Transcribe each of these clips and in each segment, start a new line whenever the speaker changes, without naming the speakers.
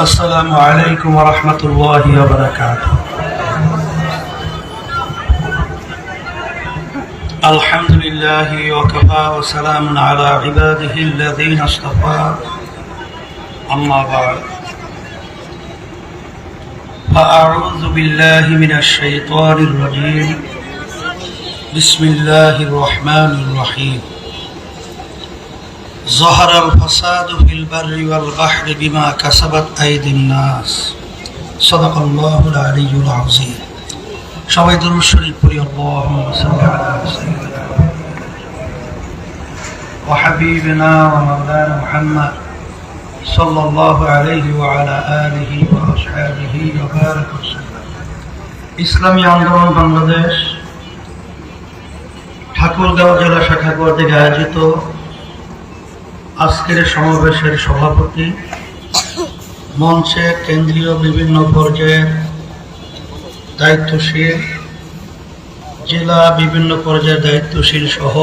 السلام عليكم ورحمة الله وبركاته. الحمد لله وكفى وسلام على عباده الذين اصطفى. أما بعد فأعوذ بالله من الشيطان الرجيم بسم الله الرحمن الرحيم ظهر الفساد في البر والبحر بما كسبت أيدي الناس صدق الله العلي العظيم সবাই দরুদ শরীফ পড়ি আল্লাহুম্মা সাল্লি আলা সাইয়্যিদিনা وحبيبنا ومولانا محمد صلى الله عليه وعلى آله وأصحابه وبارك وسلم ইসলামী আন্দোলন বাংলাদেশ ঠাকুরগাঁও জেলা শাখা কর্তৃক আয়োজিত আজকের সমাবেশের সভাপতি মঞ্চে কেন্দ্রীয় বিভিন্ন পর্যায়ের দায়িত্বশীল জেলা বিভিন্ন পর্যায়ের দায়িত্বশীল সহ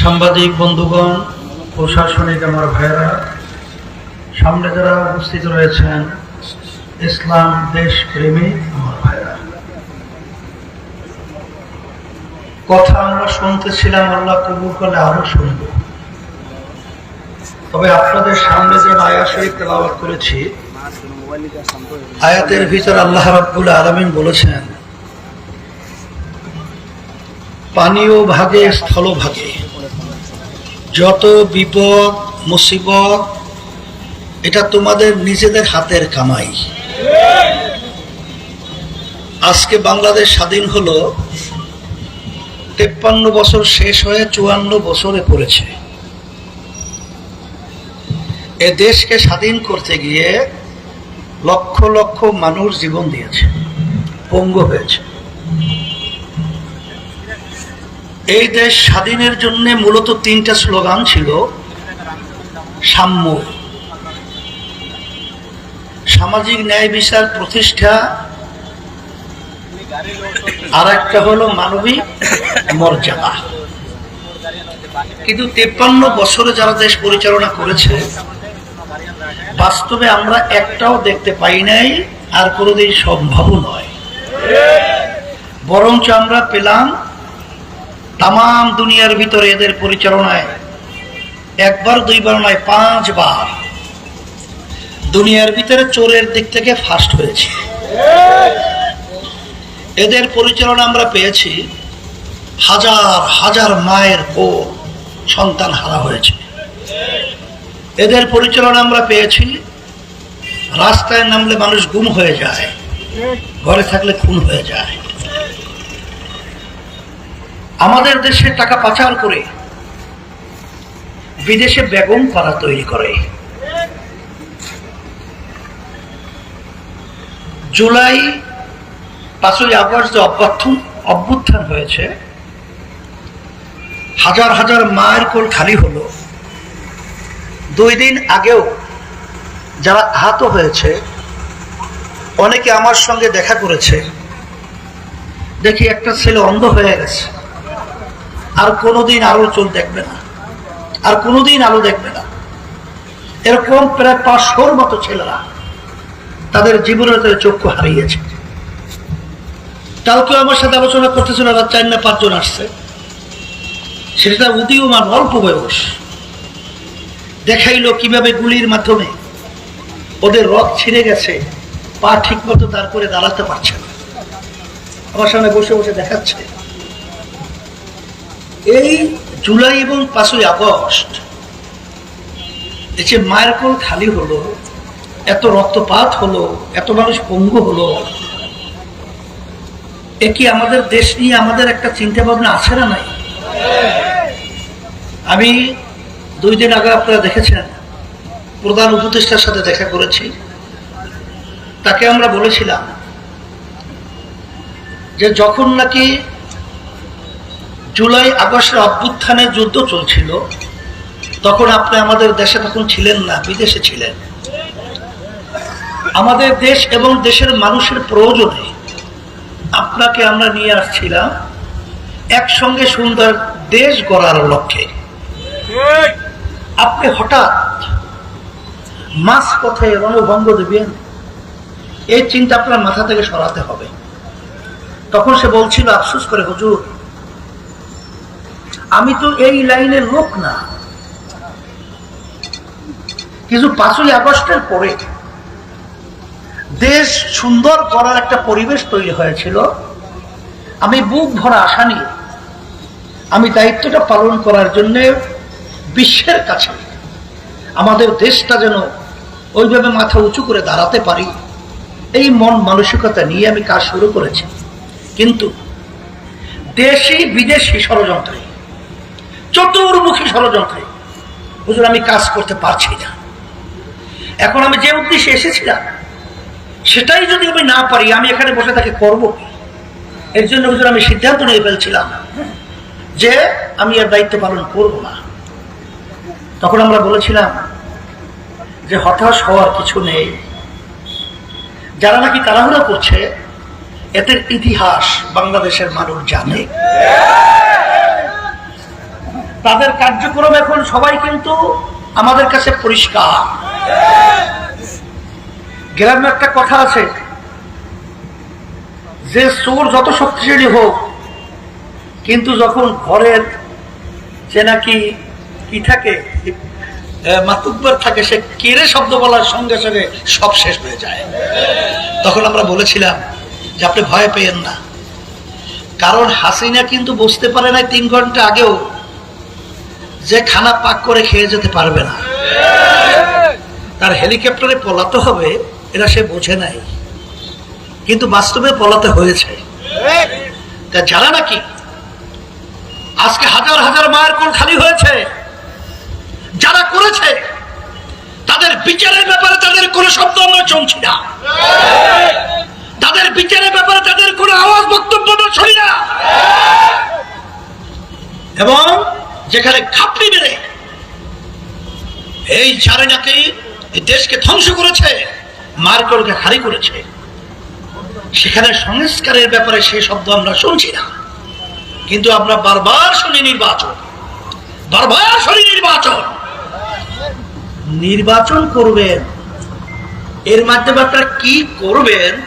সাংবাদিক বন্ধুগণ প্রশাসনিক আমার ভাইরা সামনে যারা উপস্থিত রয়েছেন, ইসলাম দেশ প্রেমী আমার ভাইরা কথা আমরা শুনতেছিলাম, আল্লাহ কবুল করলে আরও শুনব। তবে আপনাদের সামনে যে আয়া শরীফ তেলাওয়াত করেছি, আয়াতের ভিতর আল্লাহ রাব্বুল আলামিন বলেছেন, পানীয় ভাগে স্থল ভাগে যত বিপদ, মুসিবত, এটা তোমাদের নিজেদের হাতের কামাই। আজকে বাংলাদেশ স্বাধীন হলো, তেপ্পান্ন বছর শেষ হয়ে চুয়ান্ন বছরে পড়েছে। এ দেশকে স্বাধীন করতে গিয়ে লক্ষ লক্ষ মানুষ জীবন দিয়েছে, পঙ্গু হয়েছে। এই দেশ স্বাধীনের জন্য মূলত তিনটা স্লোগান ছিল, সাম্য। সামাজিক ন্যায় বিচার প্রতিষ্ঠা আর একটা হলো মানবিক মর্যাদা। কিন্তু তেপ্পান্ন বছরে যারা দেশ পরিচালনা করেছে, বাস্তবে আমরা একটাও দেখতে পাই নাই, আর কোনোদিন সম্ভব নয়। বরঞ্চ আমরা পেলাম তাম দুনিয়ার ভিতরে এদের পরিচালনায় একবার, দুইবার নয়, পাঁচবার দুনিয়ার ভিতরে চোরের দিক থেকে ফার্স্ট হয়েছে। এদের পরিচালনা আমরা পেয়েছি, হাজার হাজার মায়ের ও সন্তান হারা হয়েছে। এদের পরিচালনা আমরা পেয়েছি, রাস্তায় নামলে মানুষ গুম হয়ে যায়, ঘরে থাকলে খুন হয়ে যায়। আমাদের দেশে টাকা পাচার করে বিদেশে বেগম পাড়া তৈরি করে। জুলাই পাঁচই আগস্ট যে অভ্যর্থন, অভ্যুত্থান হয়েছে, হাজার হাজার মায়ের কোল খালি হলো। দুই দিন আগেও যারা আহত হয়েছে, অনেকে আমার সঙ্গে দেখা করেছে। দেখি একটা ছেলে অন্ধ হয়ে গেছে। আর কোনোদিন আলো চল দেখবে না। আর কোনোদিন আলো দেখবে না। এরকম প্রায় পাঁচশোর মতো ছেলেরা তাদের জীবনের তাদের চক্ষু হারিয়েছে। কালকে আমার সাথে আলোচনা করতেছিল রাত চার না পাঁচজন আসছে। সেটা উদীয়মান, অল্প বয়স। দেখাইলো কীভাবে গুলির মাধ্যমে ওদের রথ ছিঁড়ে গেছে, পা ঠিক মতো করে দাঁড়াতে পারছে না। আমার সামনে বসে বসে দেখাচ্ছে। এই জুলাই এবং পাঁচই আগস্ট, এই যে মায়ের কোল খালি হলো, এত রক্তপাত হলো, এত মানুষ পঙ্গু হলো, এ কি আমাদের দেশ নিয়ে আমাদের একটা চিন্তা ভাবনা আছে না নাই? আমি দুই দিন আগে আপনারা দেখেছেন, প্রধান উপদেষ্টার সাথে দেখা করেছি। তাকে আমরা বলেছিলাম যে যখন নাকি জুলাই আগস্টের অভ্যুত্থানে যুদ্ধ চলছিল তখন আপনি আমাদের দেশে তখন ছিলেন না বিদেশে ছিলেন। আমাদের দেশ এবং দেশের মানুষের প্রয়োজনে আপনাকে আমরা নিয়ে আসছিলাম একসঙ্গে সুন্দর দেশ গড়ার লক্ষ্যে। আপনি হঠাৎ মাস পথে রণভঙ্গ দেবেন এই চিন্তা আপনার মাথা থেকে সরাতে হবে। তখন সে বলছিল আফসোস করে হুজুর আমি তো এই লাইনের লোক না। কিন্তু পাঁচই আগস্টের পরে দেশ সুন্দর করার একটা পরিবেশ তৈরি হয়েছিল। আমি বুক ভরা আশা নিয়ে, আমি দায়িত্বটা পালন করার জন্য বিশ্বের কাছে, আমাদের দেশটা যেন ওইভাবে মাথা উঁচু করে দাঁড়াতে পারি, এই মন মানসিকতা নিয়ে আমি কাজ শুরু করেছি। কিন্তু দেশি বিদেশি ষড়যন্ত্রে চতুর্মুখী ষড়যন্ত্রে। হুজুর, আমি কাজ করতে পারছি না। এখন আমি যে উদ্দেশ্যে এসেছিলাম, সেটাই যদি আমি না পারি, আমি এখানে বসে তাকে করব এর জন্য হুজুর, আমি সিদ্ধান্ত নিয়ে ফেলছিলাম যে আমি আর দায়িত্ব পালন করব না। তখন আমরা বলেছিলাম যে হতাশ হওয়ার কিছু নেই। যারা নাকি তাড়াহুড়া করছে, এদের ইতিহাস বাংলাদেশের মানুষ জানে। তাদের কার্যক্রম এখন সবাই কিন্তু আমাদের কাছে পরিষ্কার। গ্রামে একটা কথা আছে, যে চোর যত শক্তিশালী হোক, কিন্তু যখন ঘরের যে নাকি কি থাকে মাতুব্বর থাকে, সে কেড়ে শব্দ বলার সঙ্গে সঙ্গে সব শেষ হয়ে যায়। তখন আমরা বলেছিলাম যে আপনি ভয় পেয়েন না। কারণ হাসিনা কিন্তু বুঝতে পারে না তিন ঘণ্টা আগেও যে খানা পাক করে খেয়ে যেতে পারবে না। তার হেলিকপ্টারে পলাতে হবে এটা সে বোঝে নাই। কিন্তু বাস্তবে পলাতে হয়েছে। তা যারা নাকি? আজকে হাজার হাজার মায়ের কোন খালি হয়েছে। যারা করেছে, তাদের বিচারের ব্যাপারে তাদের কোনো শব্দ আমরা শুনছি না। তাদের বিচারের ব্যাপারে তাদের কোনো আওয়াজ, বক্তব্য আমরা শুনি না। এবং যেখানে খাপড়ি মেরে এই যারা নাকি দেশকে ধ্বংস করেছে, মার্কলকে খালি করেছে। সেখানে সংস্কারের ব্যাপারে সেই শব্দ আমরা শুনছি না। কিন্তু আমরা বারবার শুনি নির্বাচন। বারবার শুনি নির্বাচন। নির্বাচন করবেন। এর মাধ্যমে আপনারা কি করবেন?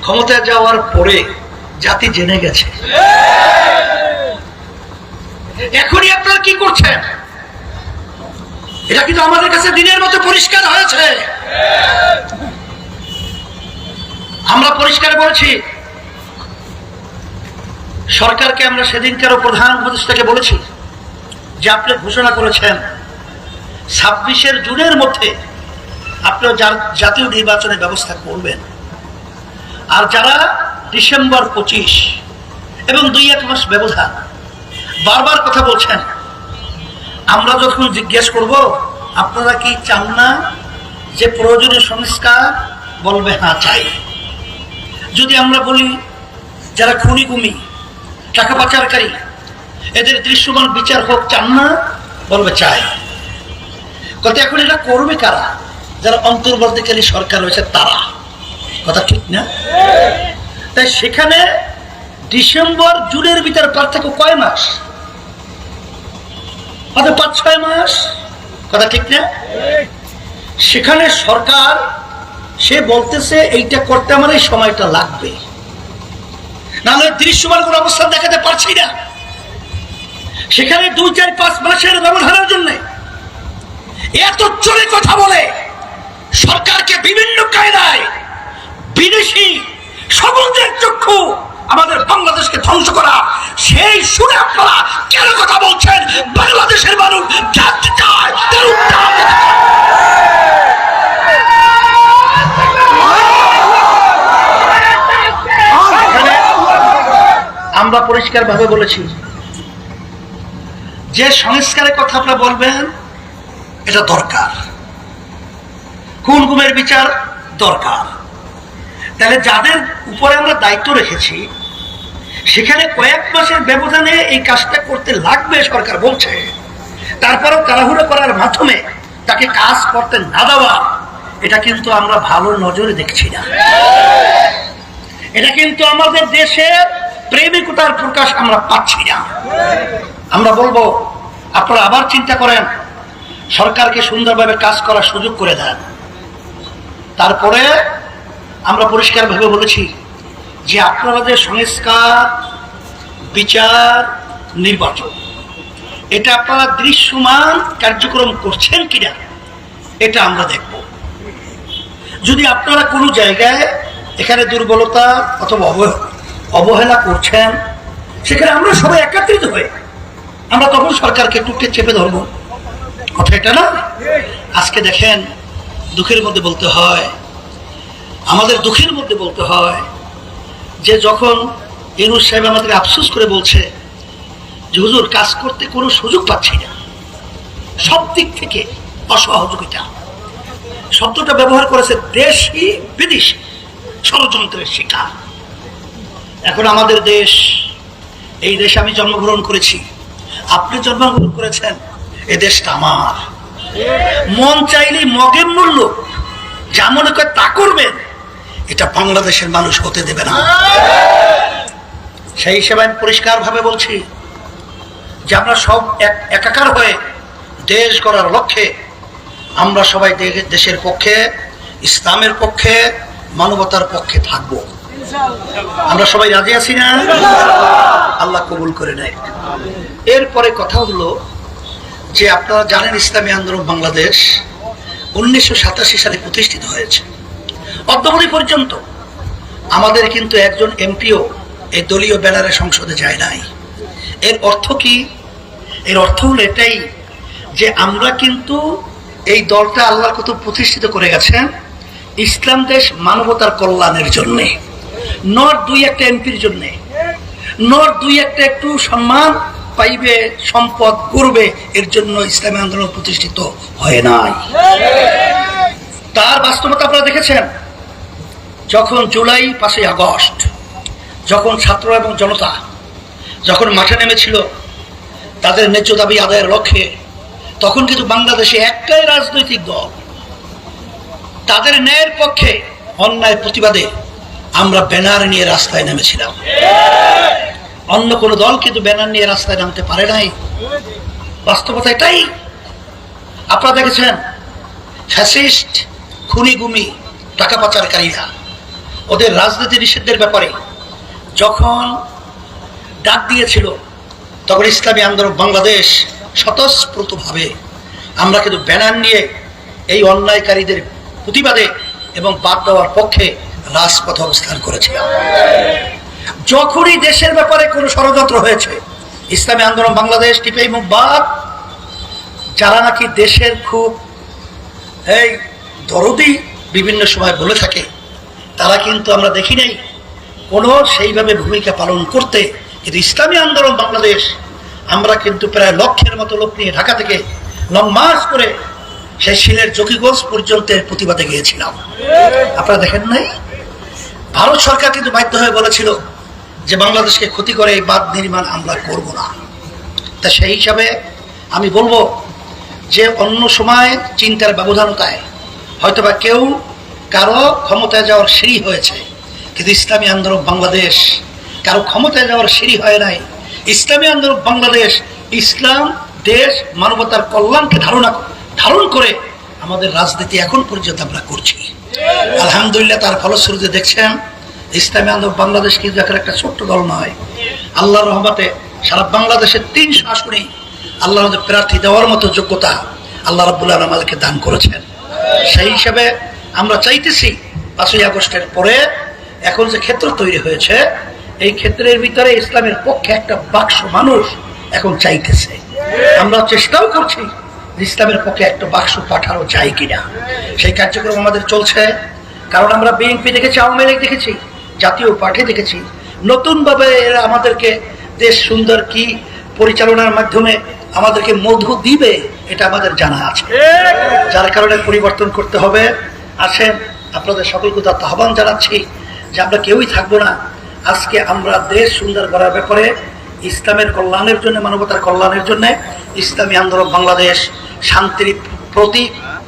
ক্ষমতায় যাওয়ার পরে জাতি জেনে গেছে। এখনই আপনারা কি করছেন? এটা কিন্তু আমাদের কাছে দিনের মতো পরিষ্কার হয়েছে। আমরা পরিষ্কার বলছি, সরকারকে আমরা সেদিনকারও প্রধান উপদেষ্টাকে বলেছি যে আপনি ঘোষণা করেছেন, ছাব্বিশের জুনের মধ্যে আপনি জাতীয় নির্বাচনের ব্যবস্থা করবেন। আর যারা ডিসেম্বর পঁচিশ এবং দুই এক মাস ব্যবধান বারবার কথা বলছেন। আমরা যখন জিজ্ঞেস করব, আপনারা কি চান না যে প্রয়োজনীয় সংস্কার? বলবে হ্যাঁ চাই। যদি আমরা বলি, যারা খুনি কুমি টাকা পাচারকারী, এদের দৃশ্যমান বিচার হোক, চান না? বলবে, চাই। কত এখন এটা করবে কারা? যারা অন্তর্বর্তীকালী সরকার রয়েছে, তারা। কথা ঠিক না? তাই সেখানে ডিসেম্বর, জুনের ভিতরে পার্থক্য কয় মাস? হয়তো পাঁচ, ছয় মাস? কথা ঠিক না? সেখানে সরকার, সে বলতেছে, এইটা করতে আমার এই সময়টা লাগবে। নাহলে দৃশ্যমান কোন অবস্থান দেখাতে পারছি না। সেখানে দুই, চার, পাঁচ মাসের ব্যবধানের জন্য এত জোরে কথা বলে, সরকারকে বিভিন্ন কায়দায় বিদেশি সমুদ্রের চক্ষু আমাদের বাংলাদেশকে ধ্বংস করা। সেই শুনে আপনারা কেন কথা বলছেন? বাংলাদেশের মানুষ আমরা পরিষ্কার ভাবে বলেছি, যে সংস্কারের কথা আপনারা বলবেন, এটা দরকার। খুন গুমের বিচার দরকার। তাহলে যাদের উপরে আমরা দায়িত্ব রেখেছি সেখানে কয়েক মাসের ব্যবধানে এই কাজটা করতে লাগবে, সরকার বলছে। তারপরেও তাড়াহুড়ো করার মাধ্যমে তাকে কাজ করতে না দেওয়া, এটা কিন্তু আমরা ভালো নজরে দেখছি না। এটা কিন্তু আমাদের দেশের প্রেমিকতার প্রকাশ আমরা পাচ্ছি না। আমরা বলব, আপনারা আবার চিন্তা করেন, সরকারকে সুন্দরভাবে কাজ করার সুযোগ করে দেন। তারপরে আমরা পরিষ্কারভাবে বলেছি যে আপনারা যে সংস্কার, বিচার, নির্বাচন, এটা আপনারা দৃশ্যমান কার্যক্রম করছেন কিনা, এটা আমরা দেখব। যদি আপনারা কোনো জায়গায় এখানে দুর্বলতা অথবা অবহে- অবহেলা করছেন, সেখানে আমরা সবাই একত্রিত হয়ে, আমরা তখন সরকারকে টুকটে চেপে ধরবো। কথা এটা না? আজকে দেখেন, দুঃখের মধ্যে বলতে হয়, আমাদের দুঃখের মধ্যে বলতে হয় যে যখন ইনুস সাহেব আমাদের আফসোস করে বলছে যে, হুজুর, কাজ করতে কোনো সুযোগ পাচ্ছি না। সব দিক থেকে অসহযোগিতা। শব্দটা ব্যবহার করেছে দেশি বিদেশি ষড়যন্ত্রের শিকার। এখন আমাদের দেশ, এই দেশে আমি জন্মগ্রহণ করেছি। আপনি জন্মগ্রহণ করেছেন, এ দেশটা আমার। মন চাইলেই মগের মূল্য, যা মনে করে তা করবেন। এটা বাংলাদেশের মানুষ হতে দেবে না। সেই হিসেবে আমি পরিষ্কারভাবে বলছি যে আমরা সব এক একাকার হয়ে দেশ গড়ার লক্ষ্যে আমরা সবাই দেশের পক্ষে, ইসলামের পক্ষে, মানবতার পক্ষে থাকব। আমরা সবাই রাজি আছি না? আল্লাহ কবুল করে নেয়। এরপরে কথা হলো যে আপনারা জানেন ইসলামী আন্দোলন বাংলাদেশ উনিশশো সাতাশি সালে প্রতিষ্ঠিত হয়েছে। অদ্যবধি পর্যন্ত। আমাদের কিন্তু একজন এমপিও এই দলীয় ব্যানারে সংসদে যায় নাই। এর অর্থ কি? এর অর্থ হলো এটাই যে আমরা কিন্তু এই দলটা আল্লাহর কত প্রতিষ্ঠিত করে গেছেন ইসলাম দেশ মানবতার কল্যাণের জন্যে। নট দুই একটা এমপির জন্যে। নট দুই একটা একটু সম্মান পাইবে, সম্পদ করবে এর জন্য ইসলামী আন্দোলন প্রতিষ্ঠিত হয় নাই। তার বাস্তবতা আপনারা দেখেছেন? যখন জুলাই পাঁচই আগস্ট, যখন ছাত্র এবং জনতা যখন মাঠে নেমেছিল তাদের ন্যায্য দাবি আদায়ের লক্ষ্যে, তখন কিন্তু বাংলাদেশে একটাই রাজনৈতিক দল। তাদের ন্যায়ের পক্ষে অন্যায় প্রতিবাদে আমরা ব্যানার নিয়ে রাস্তায় নেমেছিলাম। অন্য কোনো দল কিন্তু ব্যানার নিয়ে রাস্তায় নামতে পারে নাই। বাস্তবতা এটাই। আপনারা দেখেছেন, ফ্যাসিস্ট খুনি গুমি টাকা পাচারকারীরা ওদের রাজনীতি নিষিদ্ধের ব্যাপারে যখন ডাক দিয়েছিল, তখন ইসলামী আন্দোলন বাংলাদেশ স্বতঃস্ফূর্তভাবে, আমরা কিন্তু ব্যানার নিয়ে এই অন্যায়কারীদের প্রতিবাদে এবং বাদ দেওয়ার পক্ষে রাজপথ অবস্থান করেছিলাম। যখনই দেশের ব্যাপারে কোনো ষড়যন্ত্র হয়েছে, ইসলামী আন্দোলন বাংলাদেশ টিপেই মুখ বাদ, যারা নাকি দেশের খুব, এই দরদি বিভিন্ন সময় বলে থাকে তারা কিন্তু আমরা দেখি নাই। কোনো সেইভাবে ভূমিকা পালন করতে কিন্তু ইসলামী আন্দোলন বাংলাদেশ, আমরা কিন্তু প্রায় লক্ষের মতো লোক নিয়ে ঢাকা থেকে লং মার্চ করে সেই শিলের জকিগঞ্জ পর্যন্তের প্রতিবাদে গিয়েছিলাম। আপনারা দেখেন নাই? ভারত সরকার কিন্তু বাধ্য হয়ে বলেছিল যে বাংলাদেশকে ক্ষতি করে এই বাঁধ নির্মাণ আমরা করব না। তা সেই হিসাবে আমি বলব যে অন্য সময় চিন্তার ব্যবধানতায় হয়তোবা কেউ কারও ক্ষমতায় যাওয়ার সিঁড়ি হয়েছে, কিন্তু ইসলামী আন্দোলন বাংলাদেশ কারও ক্ষমতায় যাওয়ার সিঁড়ি হয় নাই। ইসলামী আন্দোলন বাংলাদেশ, ইসলাম, দেশ, মানবতার কল্যাণকে ধারণা ধারণ করে আমাদের রাজনীতি এখন পর্যন্ত আমরা করছি। আলহামদুলিল্লাহ, তার ফলশ্রুতিতে দেখছেন, ইসলামী আন্দোলন বাংলাদেশ কিন্তু এখন একটা ছোট্ট দল নয়। আল্লাহর রহমতে সারা বাংলাদেশের তিনশো আসনেই আল্লাহ প্রার্থী দেওয়ার মতো যোগ্যতা আল্লাহ রাবুল্লাহ আমাদেরকে দান করেছেন। সেই হিসাবে আমরা চাইতেছি পাঁচই আগস্টের পরে এখন যে ক্ষেত্র তৈরি হয়েছে, এই ক্ষেত্রের ভিতরে ইসলামের পক্ষে একটা বাক্স মানুষ এখন চাইতেছে। আমরা চেষ্টাও করছি ইসলামের পক্ষে একটা বাক্স পাঠানো যায় কিনা। সেই কার্যক্রম আমাদের চলছে। কারণ আমরা বিএনপি দেখেছি, আওয়ামী লীগ দেখেছি, জাতীয় পার্টি দেখেছি। নতুনভাবে এরা আমাদেরকে দেশ সুন্দর কি পরিচালনার মাধ্যমে আমাদেরকে মধু দিবে, এটা আমাদের জানা আছে। যার কারণে পরিবর্তন করতে হবে। আসেন, আপনাদের সকলকে তার আহ্বান জানাচ্ছি যে আমরা কেউই থাকব না। আজকে আমরা দেশ সুন্দর করার ব্যাপারে, ইসলামের কল্যাণের জন্য, মানবতার কল্যাণের জন্য ইসলামী আন্দোলন বাংলাদেশ শান্তির প্রতি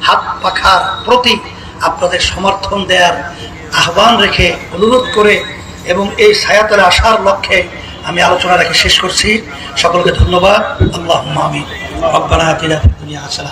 হাত পাখার প্রতি আপনাদের সমর্থন দেওয়ার আহ্বান রেখে অনুরোধ করে এবং এই ছায়াতলে আসার লক্ষ্যে আমি আলোচনা রেখে শেষ করছি। সকলকে ধন্যবাদ। আল্লাহ আমিন। রব্বানা হাসানা